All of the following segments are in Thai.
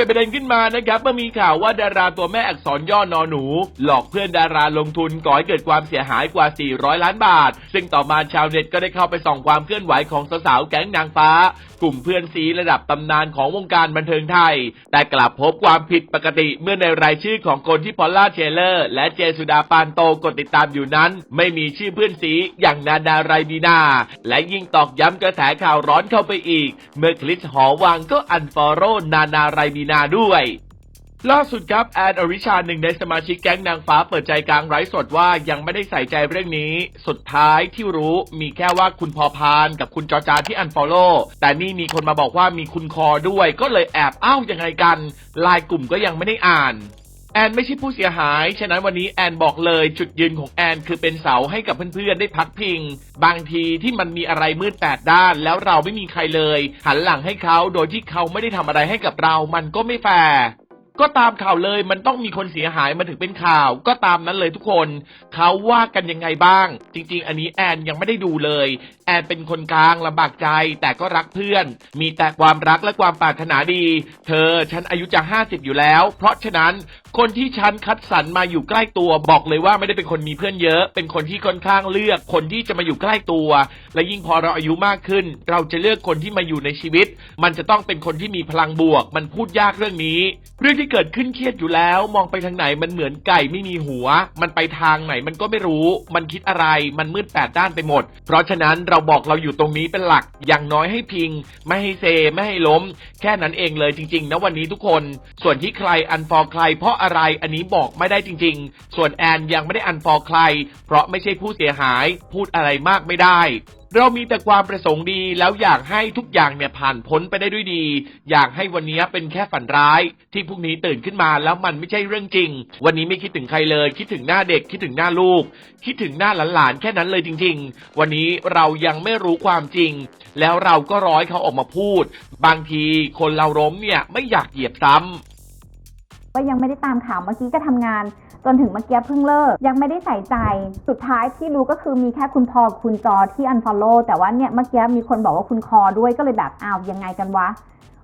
เป็นประเด็นขึ้นมานะครับเมื่อมีข่าวว่าดาราตัวแม่อักษรย่อนอหนู หลอกเพื่อนดาราลงทุนก่อให้เกิดความเสียหายกว่า 400 ล้านบาท ซึ่งต่อมาชาวเน็ตก็ได้เข้าไปส่องความเคลื่อนไหวของสาวๆแก๊งนางฟ้า กลุ่มเพื่อนซีระดับตำนานของวงการบันเทิงไทย แต่กลับพบความผิดปกติเมื่อในรายชื่อของคนที่พอลล่าเชลเลอร์ และเจสุดาปานโตกดติดตามอยู่นั้น ไม่มีชื่อเพื่อนซีอย่างนาดาไรบีนาและยิ่งตอกย้ำกระแสข่าวร้อนเข้าไปอีก เมื่อคลิสหอวังก็อันฟอโรนานาไรบีนาด้วย ล่าสุดครับแอนอริชาหนึ่งในสมาชิกแก๊งนางฟ้าเปิดใจกลางไร้สดว่ายังไม่ได้ใส่ใจเรื่องนี้ สุดท้ายที่รู้มีแค่ว่าคุณพอพานกับคุณจอจานที่อันฟอลโล่แต่นี่มีคนมาบอกว่ามีคุณคอด้วย ก็เลยแอบอ้าวยังไงกันไลายกลุ่มก็ยังไม่ได้อ่าน แอนไม่ใช่ผู้เสียหาย ฉะนั้นวันนี้แอนบอกเลยจุดยืนของแอนคือเป็นเสาให้กับเพื่อนๆ ได้พักพิง บางทีที่มันมีอะไรมืดแปดด้าน แล้วเราไม่มีใครเลย หันหลังให้เขาโดยที่เขาไม่ได้ทำอะไรให้กับเรา มันก็ไม่แฟร์ก็ตามข่าวเลยมันต้องมีคนเสียหายมาถึงเป็นข่าว ก็ตามนั้นเลยทุกคน เขาว่ากันยังไงบ้าง จริง ๆ อันนี้แอนยังไม่ได้ดูเลย อนเป็นคนกลางลำบากใจ แต่ก็รักเพื่อน มีแต่ความรักและความปรารถนาดี เธอฉันอายุจะห้าสิบอยู่แล้ว เพราะฉะนั้นคนที่ฉันคัดสรรมาอยู่ใกล้ตัวบอกเลยว่าไม่ได้เป็นคนมีเพื่อนเยอะ เป็นคนที่ค่อนข้างเลือกคนที่จะมาอยู่ใกล้ตัว และยิ่งพอเราอายุมากขึ้น เราจะเลือกคนที่มาอยู่ในชีวิต มันจะต้องเป็นคนที่มีพลังบวก มันพูดยากเรื่องนี้ เรื่องที่เกิดขึ้นเครียดอยู่แล้ว มองไปทางไหนมันเหมือนไก่ไม่มีหัว มันไปทางไหนมันก็ไม่รู้ มันคิดอะไร มันมืดแปดด้านไปหมด เพราะฉะนั้นเราบอกเราอยู่ตรงนี้เป็นหลักอย่างน้อยให้พิง ไม่ให้เซ ไม่ให้ล้ม แค่นั้นเองเลยจริงๆนะวันนี้ทุกคน ส่วนที่ใครอันฟอใคร เพราะอะไรอันนี้บอกไม่ได้จริง ๆ ส่วนแอนยังไม่ได้อันฟอใคร เพราะไม่ใช่ผู้เสียหาย พูดอะไรมากไม่ได้ เรามีแต่ความประสงค์ดีแล้วอยากให้ทุกอย่างเนี่ยผ่านพ้นไปได้ด้วยดี อยากให้วันนี้เป็นแค่ฝันร้าย ที่พรุ่งนี้ตื่นขึ้นมาแล้วมันไม่ใช่เรื่องจริง วันนี้ไม่คิดถึงใครเลย คิดถึงหน้าเด็กคิดถึงหน้าลูก คิดถึงหน้าหลานๆแค่นั้นเลยจริง ๆ วันนี้เรายังไม่รู้ความจริง แล้วเราก็ร้อยเขาออกมาพูด บางทีคนเราล้มเนี่ยไม่อยากเหยียบซ้ำก็ยังไม่ได้ตามข่าวเมื่อกี้ก็ทำงาน จนถึงเมื่อกี้เพิ่งเลิก ยังไม่ได้ใส่ใจ สุดท้ายที่รู้ก็คือมีแค่คุณพอคุณจอที่ unfollow แต่ว่าเนี่ยเมื่อกี้มีคนบอกว่าคุณคอด้วยก็เลยแบบอ้าวยังไงกันวะ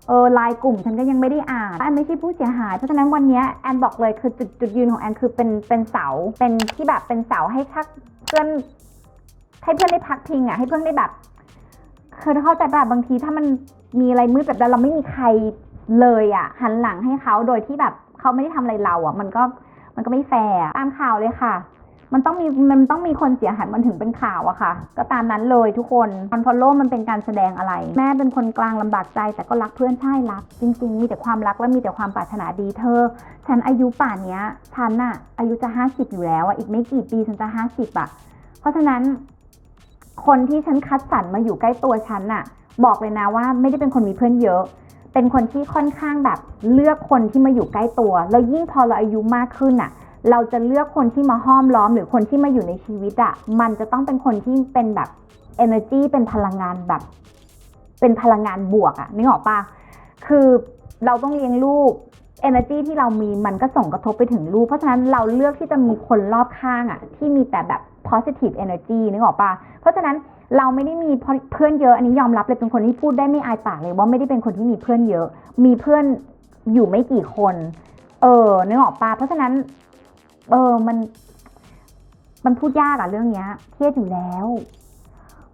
เออไลน์กลุ่มฉันก็ยังไม่ได้อ่านแอนไม่ใช่ผู้เสียหาย เพราะฉะนั้นวันนี้แอนบอกเลยคือจุดจุดยืนของแอนคือเป็นเป็นเสาเป็นที่แบบเป็นเสาให้ชักเพื่อนให้เพื่อนได้พักพิงอะให้เพื่อนได้แบบคือเข้าใจแบบบางทีถ้ามันมีอะไรมืดแบบเราไม่มีใครเลยอะหันหลังให้เขาโดยที่แบบเขาไม่ได้ทำอะไรเราอะ มันก็ มันก็ไม่แฟร์อะตามข่าวเลยค่ะ มันต้องมีมันต้องมีคนเสียหายมันถึงเป็นข่าวอะค่ะ ก็ตามนั้นเลยทุกคนคอนฟอลโล่มันเป็นการแสดงอะไร แม่เป็นคนกลางลำบากใจ แต่ก็รักเพื่อนใช่รัก จริง ๆ มีแต่ความรักและมีแต่ความปรารถนาดีเธอ ฉันอายุป่านเนี้ยฉันอะอายุจะห้าสิบอยู่แล้วอะอีกไม่กี่ปีฉันจะห้าสิบอะเพราะฉะนั้น คนที่ฉันคัดสรรมาอยู่ใกล้ตัวฉันน่ะบอกเลยนะว่าไม่ได้เป็นคนมีเพื่อนเยอะ เป็นคนที่ค่อนข้างแบบเลือกคนที่มาอยู่ใกล้ตัว แล้วยิ่งพอเราอายุมากขึ้นน่ะ เราจะเลือกคนที่มาห้อมล้อมหรือคนที่มาอยู่ในชีวิตอะ่ะ มันจะต้องเป็นคนที่เป็นแบบ energy เป็นพลังงานแบบ เป็นพลังงานบวกอะนึกออกปะคือเราต้องเลี้ยงลูก energy ที่เรามีมันก็ส่งกระทบไปถึงลูก เพราะฉะนั้นเราเลือกที่จะมีคนรอบข้างอะ ที่มีแต่แบบ positive energy นึกออกปะเพราะฉะนั้น เราไม่ได้มีเพื่อนเยอะอันนี้ยอมรับเลยเป็นคนที่พูดได้ไม่อายปากเลยว่าไม่ได้เป็นคนที่มีเพื่อนเยอะ มีเพื่อนอยู่ไม่กี่คน เออนึกออกปะเพราะฉะนั้น เออมัน มันพูดยากอะเรื่องเนี้ยเครียดอยู่แล้ว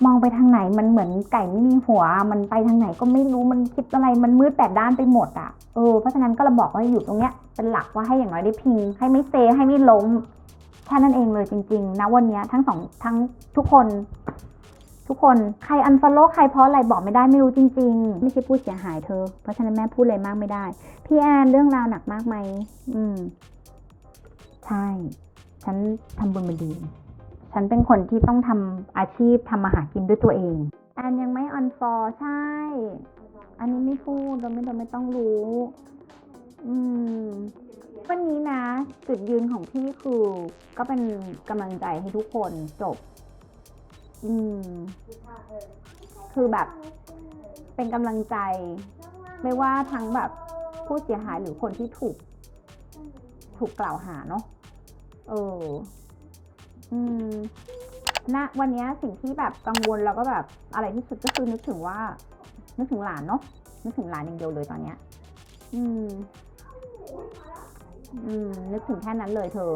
มองไปทางไหนมันเหมือนไก่ไม่มีหัว มันไปทางไหนก็ไม่รู้มันคิดอะไรมันมืดแปดด้านไปหมดอะเออเพราะฉะนั้นก็เราบอกว่าอยู่ตรงเนี้ยเป็นหลักว่าให้อย่างน้อยได้พิง ให้ไม่เซให้ไม่ล้มแค่นั้นเองเลยจริงๆนะวันนี้ทั้งสองทั้งทุกคน ทุกคนใครอันฟอลโล่ใครเพราะอะไรบอกไม่ได้ไม่รู้จริง ๆ ไม่ใช่ผู้เสียหายเธอ เพราะฉะนั้นแม่พูดอะไรมากไม่ได้ พี่แอนเรื่องราวหนักมากไหมอืม ใช่ ฉันทำบุญมาดี ฉันเป็นคนที่ต้องทำอาชีพทำมาหากินด้วยตัวเอง แอนยังไม่ออนฟอร์ใช่ อันนี้ไม่พูดเราไม่เราไม่ต้องรู้ อืมวันนี้นะ จุดยืนของพี่คือก็เป็นกำลังใจให้ทุกคนจบ อืม คือแบบ เป็นกำลังใจ ไม่ว่าทั้งแบบผู้เสียหายหรือคนที่ถูก ถูกกล่าวหาเนาะเออ อืมณวันนี้สิ่งที่แบบกังวลแล้วก็แบบอะไรที่สุดก็คือนึกถึงว่า นึกถึงหลานเนาะนึกถึงหลานอย่างเดียวเลยตอนเนี้ย อืม อืม นึกถึงแค่นั้นเลยเธอ